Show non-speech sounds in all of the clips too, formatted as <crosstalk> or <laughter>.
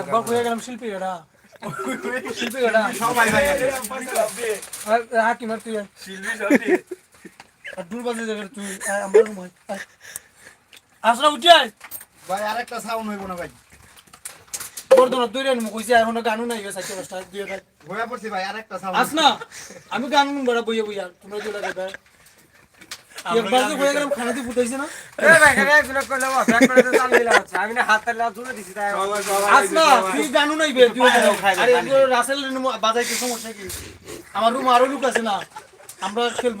একবার হয়ে গেলাম শিল্পী এটা। শিল্পী এটা। সবাই ভাই আর হাকিম আর তুই আর দূর বাজে যাবে তুই আমার রুম। আসরা উঠে আয়। ভাই আরেকটা সাউন্ড হইব না ভাই। বর্ধমান তুই রেন কইছি এখনও গানও নাই গেছে চারটে পাঁচটা দিয়ে ভাই পড়ছি ভাই আরেকটা সাউন্ড আস না আমি গান বড় বইয়া বইয়া। তোমরা একবার যে হয়ে গেলাম খানা ফুটাইছে না? আস না তুই গানও নাই। বে তুই আরে রাসেল বাজাইতে সমস্যা কি? আমার রুম আরও লোক আছে না আমরা খেলব।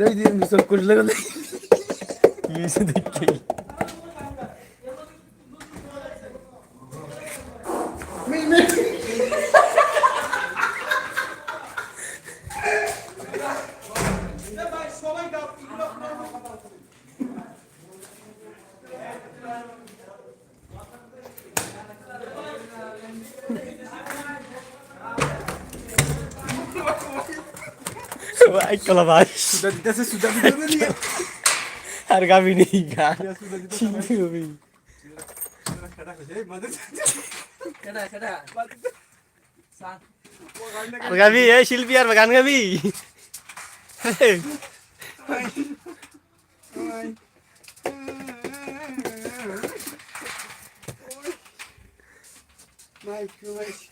পাইছে আর ঘুরে দিয়ে মিসল করলে গেলে কি হয়েছে কলা ভাই কলা ভাই আর গাবি নেই গা চিনতে হবে গাবি এই শিল্পী আর গান গাবি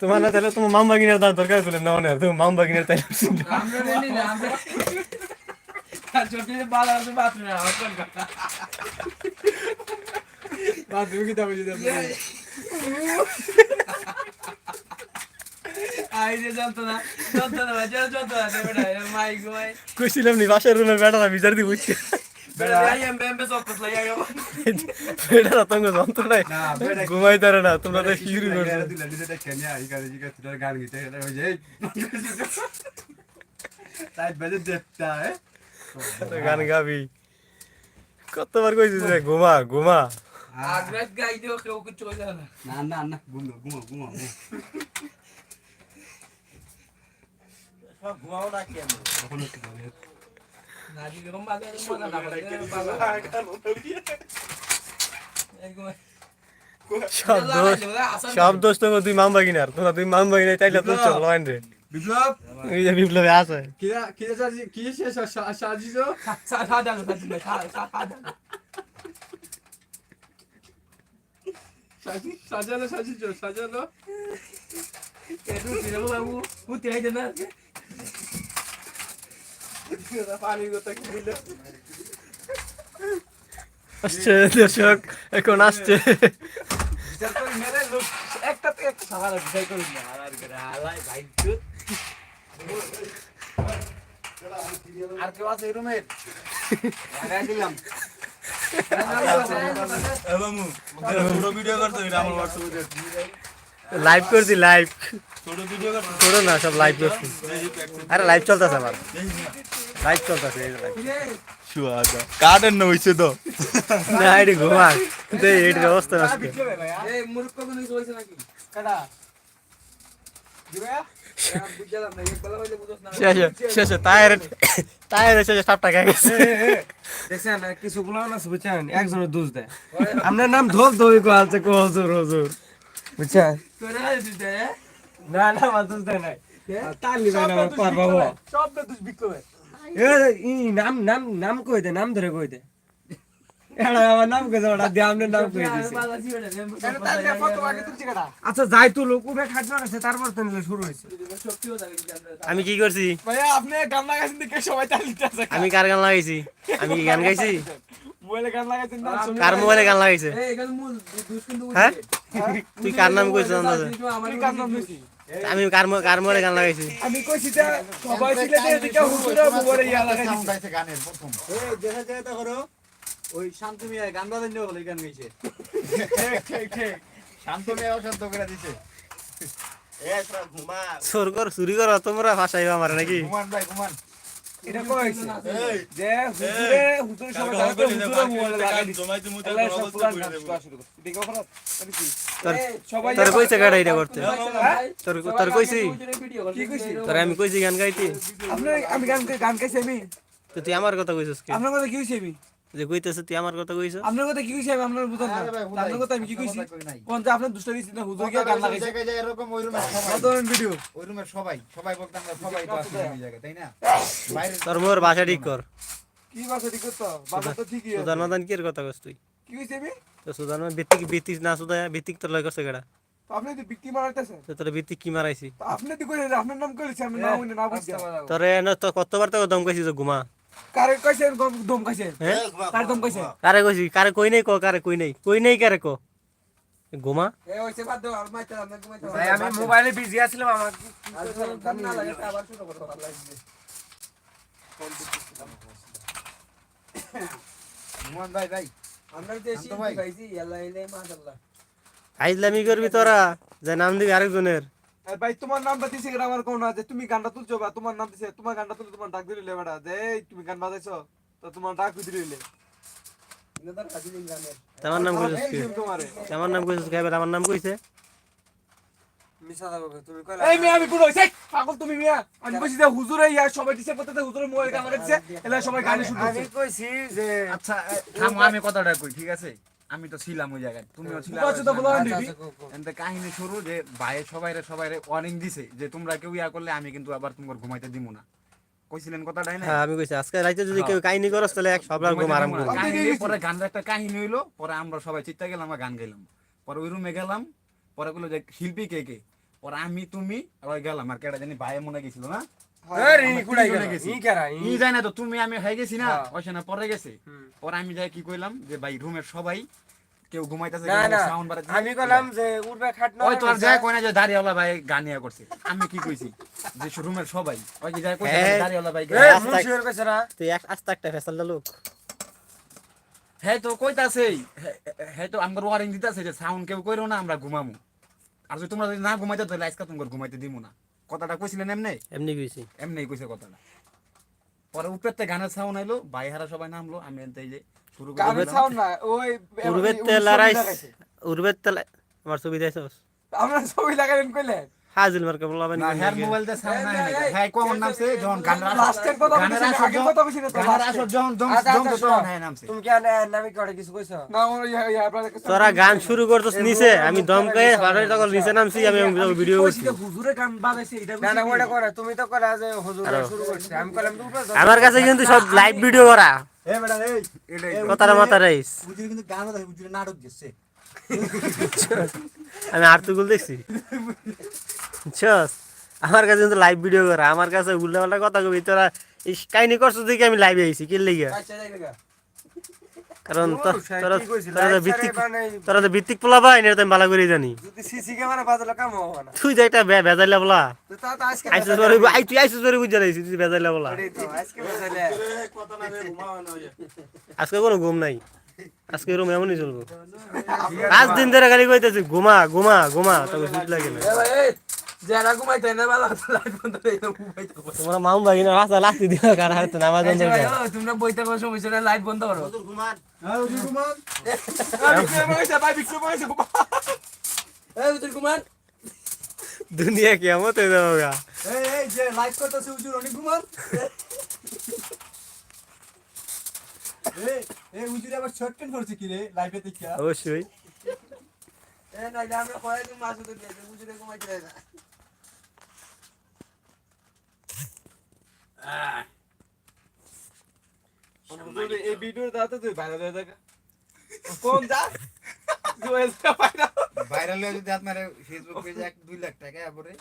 তোমার না তাহলে তোমার মাম বাগিনের দাম দরকার ছিল না না তুমি মাম বাগিনের তাই কইছিলাম নি বাসার রুমের বেটারা বিচার দি বুঝছে বেটারা তঙ্গ যন্ত্রণায় ঘুমাই তারে না তোমরা তো শুরু করছ গান গাবি কতবার কইছিস রে ঘুমা ঘুমা না না না ঘুমো ঘুমো ঘুমো সব দোষ সব দোষ তোমার দুই মাম বাগিনার তোমরা দুই মাম বাগিনার তাইলে তো চল লাইন রে বিপ্লব এই যে বিপ্লবে আছে কিরা কিরা সাজি কি সাজিছো সাজানো সাজিছো সাজানো আসছে দর্শক এখন আসছে একটা থেকে একটা সাহারা বিদায় করুন না আর হালাই ভাই আর কেউ আছে রুমের দিলাম লাইভ করছি লাইভ ছোট না সব লাইভ করছি। আরে লাইভ চলতেছে আমার। লাইভ চলতেছে এই লাইভ কাটেন না হইছে তো। না এটি ঘুমা অবস্থা আজকে এই মূর্খ কোনো কিছু হয়েছে নাকি? কাটা। কিছু গুলো না বুঝছেন? একজনের দোষ দেয়। আপনার নাম ধোপ ধোবি কো আছে কো হজুর হজুর। বুঝছেন? তোরা না না দেয় নাই। তালি পার বাবা সব এ নাম নাম নাম কই দে নাম ধরে কই দে। আচ্ছা যাই তো লোক উঠে খাটনা আছে তারপর শুরু হয়েছে। আমি কি করছি? আমি কার গান লাগাইছি? আমি কি গান গাইছি? <laughs> <laughs> গান কার মোবাইলে লাগাইছে? হ্যাঁ? তুই কার নাম কইছিস দিছি আমি কার কার মোবাইলে গান লাগাইছি? আমি কইছি যে সবাই সিলেটে এদিকে হুজুরা মোবাইলে ইয়া লাগাইছি। এই দেখা যায় তো করো ওই শান্ত মিয়া গান বাজান নিয়ে বলে গান গাইছে। চোর কর চুরি কর তোমরা ফাঁসাইবা আমার নাকি? এটা কইছে যে হুজুরে হুজুরে সবাই জানে হুজুরে মোবাইল লাগাই দিছে। আল্লাহ সব পুরান গান শুরু করো দেখো অপরাধ এটা কি? সবাই তোর কইছে গাড়া এটা করতে। হ্যাঁ? তোর তোর কইছি। কি কইছি? তোর আমি কইছি গান গাইতে। আপনি আমি গান গান গাইছি আমি। তো তুই আমার কথা কইছিস কি? আপনার কথা কি কইছি আমি? যে কইতেছ তুই আমার কথা কইছ আপনার কথা কি কইছি আমি আপনার বুঝান না? আপনার কথা আমি কি কইছি? কোন যে দিছি হুজুর গিয়ে গান লাগাইছে এরকম ওই রুমে ভিডিও ওই রুমে সবাই সবাই বলতাম না, সবাই তো আছে ওই জায়গায় তাই না? বাইরে তোর মোর ভাষা ঠিক কর। কি বাসা ঠিক তো বাবা তো ঠিকই আছে। সুদান মাদান কি এর কথা কইছ তুই? কি কইছি আমি? তো সুদান ভিত্তিক ভিত্তিক না ভিত্তিক তোর লয় করছে গেড়া তো আপনি তো বিক্রি মারাইতেছেন তো তোর ভিত্তিক কি মারাইছি? আপনি তো কইলেন আপনার নাম কইছি আমি নাম না বুঝছি তোরে এনে তো কতবার তো দম কইছি যে ঘুমা? কারে কইছেন দম কইছেন হ্যাঁ? কার দম কইছেন কারে কইছি? কারে কই নাই ক কারে কই নাই? কই নাই কারে ক? ঘুমা? এই ওইসে বাদ দাও আর মাইতে আমরা ঘুমাইতে ভাই আমি মোবাইলে বিজি আছিলাম আমার আর না লাগে আবার শুরু করো ভালো লাগবে মোহন ভাই ভাই। আমরা যে শিল্পী পাইছি আল্লাহ ইলাই মাশাআল্লাহ। আইজলামি করবি তোরা যে নাম দিবি আরেকজনের। ভাই তোমার নামটা দিছে আমার কোন যে তুমি গানটা তুলছো বা তোমার নাম দিছে তোমার গানটা তুলে তোমার ডাক দিলে বেটা যে এই তুমি গান বাজাইছো তো তোমার ডাক দিলে। আমার নাম কইছিস কি? তোমারে। নাম কইছিস আমার নাম কইছে? মিছা দাও তুমি কইলা এই মিয়া আমি পুরো হইছে পাগল তুমি মিয়া। আমি কইছি যে হুজুরে ইয়া সবাই দিছে প্রত্যেকটা হুজুরে মোবাইল গান লাগাইছে এলা সবাই গান শুনছে আমি কইছি যে আচ্ছা থামো আমি কথাটা কই ঠিক আছে? আমি তো ছিলাম ওই জায়গায়। তুমিও ছিলে কথা তো বলো দিবি এনতে কাহিনী শুরু যে ভাইয়ের সবাইরে সবাইরে ওয়ার্নিং দিছে যে তোমরা কেউ ইয়া করলে আমি কিন্তু আবার তোমার ঘুমাইতে দিব না। কইছিলেন কথাটাই না হ্যাঁ আমি কইছি আজকে রাইতে যদি কেউ কাহিনী করস তাহলে এক সবার ঘুম আরাম করবি। পরে গানের একটা কাহিনী হইল পরে আমরা সবাই চিত্তা গেলাম আর গান গাইলাম। পরে ওই রুমে গেলাম পরে বলল যে শিল্পী কে কে? পরে আমি তুমি আর ওই গেলাম। আর কেটা জানি ভাইয়ে মনে গেছিল না? তুমি আমি হয়ে গেছি না। পরে গেছে। পরে আমি যাই কি কইলাম যে ভাই রুমের সবাই কেউ ঘুমাইতেছে না না সাউন্ড বাড়াচ্ছে আমি কইলাম যে উঠবে খাটনা ওই তো আর যায় কই যে। দাঁড়িয়েওয়ালা ভাই গানিয়া করছে। আমি কি কইছি? যে রুমের সবাই। ওই যে যায় কইছে। দাঁড়িয়েওয়ালা ভাই এ মুশির কইছে না? তুই এক আস্তে একটা ফেসাল লোক। হ্যাঁ তো কইতাছে হ্যাঁ তো আমার ওয়ারিং দিতাছে যে সাউন্ড কেউ কইরো না আমরা ঘুমামু। আর যদি তোমরা যদি না ঘুমাইতে তাহলে আজকে তোমার ঘুমাইতে দিমু না। কথাটা কইছিলেন এমনি? এমনি কইছি। এমনি কইছে কথাটা। পরে উপরতে গানের সাউন্ড আইলো বাইহারা সবাই নামলো আমি এনতে এই যে শুরু করে গানের। সাউন্ড না ওই উরবেত লড়াই উরবেত তেল আমার ছবি দেখাছস আমরা ছবি লাগাইলেন কইলেন? হাজিল মার্কে বলবেন না হ্যার মোবাইল দিয়ে সাউন্ড নাই না হ্যাঁ কোন নামছে যখন গানের লাস্টের কথা গানের বলছি আসর কথা বলছি না এর। আসর যখন আচ্ছা, জম আচ্ছা, তখন হ্যাঁ নামছে। তুমি কি আনে নামি করে কিছু কইছো? না ওর ইয়া ইয়া তোরা গান শুরু করছস নিচে আমি দমকে বাড়ি তখন নিচে নামছি আমি ভিডিও করছি। হুজুরে গান বাজাইছে এটা না না ওটা করে তুমি তো করে যে হুজুর শুরু করছে। আমি কইলাম তো উঠবে আমার কাছে কিন্তু সব লাইভ ভিডিও করা। এ বেটা এই এটাই কথার মাথা রাইস বুঝির কিন্তু গান বাজাই বুঝির নাটক দিচ্ছে আমি আর্তুগুল দেখছি। <laughs> বুঝছস? আমার কাছে কিন্তু লাইভ ভিডিও করা আমার কাছে উল্টা পাল্টা কথা কবি তোরা কাহিনী করছ দেখি আমি লাইভে আইছি কি লেগে? আচ্ছা যাই গা কারণ তো- তোরা তো ভিত্তিক ছাড়াই মানে তোরা তো ভিত্তিক পোলা পাই এটা তো আমি ভালো করে জানি। যদি সিসি ক্যামেরা বাজালে কাম হবে না। তুই যে একটা বেজাইলা বলা তো তা তো আজকে আইসুস করে আই তুই আইসুস করে বুঝা রাইছিস তুই বেজাইলা বলা আজকে কোনো ঘুম নাই। আজকে রুম এমনই চলবো। <laughs> পাঁচ দিন ধরে খালি কইতেছি ঘুমা ঘুমা ঘুমা তবে সুদ লাগে না এই যারা না ভালো লাইট বন্ধ করে দাও ঘুমাইতে হবে। তোমরা মাউন ভাই না রাস্তা লাস্তি দিও কার হাতে নামাজ এই যে তোমরা বইতে কোনো সমস্যা লাইট বন্ধ করো। হ্যাঁ, ভাই বিক্রম হইছে, এই দুনিয়া কিয়ামত হয়ে যাব এই এই যে লাইভ করতেছে হুজুর অনেক ঘুমান। এই এই হুজুর আবার শর্ট করছে কি রে লাইভে দেখিয়া? অবশ্যই। এ নাইলে আমরা কয়ে দিন মাছ উঠে দিয়ে বুঝে ঘুমাইতে না। এই ভিডিওর দাও তো তুই ভাইরাল হয়ে থাকা। কোন যা? <laughs> ভাইরাল হয়ে যদি আপনার ফেসবুক পেজে এক দুই লাখ টাকা পরে